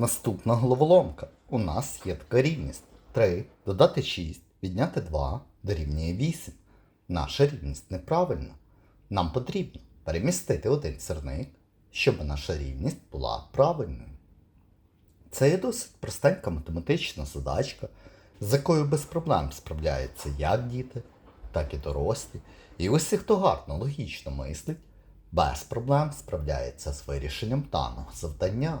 Наступна головоломка. У нас є така рівність. 3 додати 6, відняти 2 дорівнює 8. Наша рівність неправильна. Нам потрібно перемістити один сірник, щоб наша рівність була правильною. Це є досить простенька математична задачка, з якою без проблем справляються як діти, так і дорослі. І усі, хто гарно логічно мислить, без проблем справляється з вирішенням даного завдання.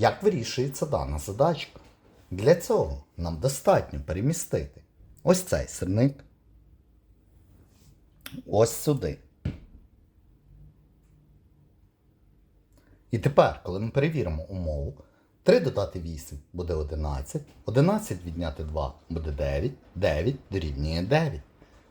Як вирішується дана задачка? Для цього нам достатньо перемістити ось цей сирник ось сюди. І тепер, коли ми перевіримо умову, 3 додати 8 буде 11, 11 відняти 2 буде 9, 9 дорівнює 9.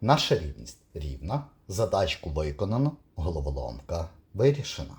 Наша рівність рівна, задачку виконано, головоломка вирішена.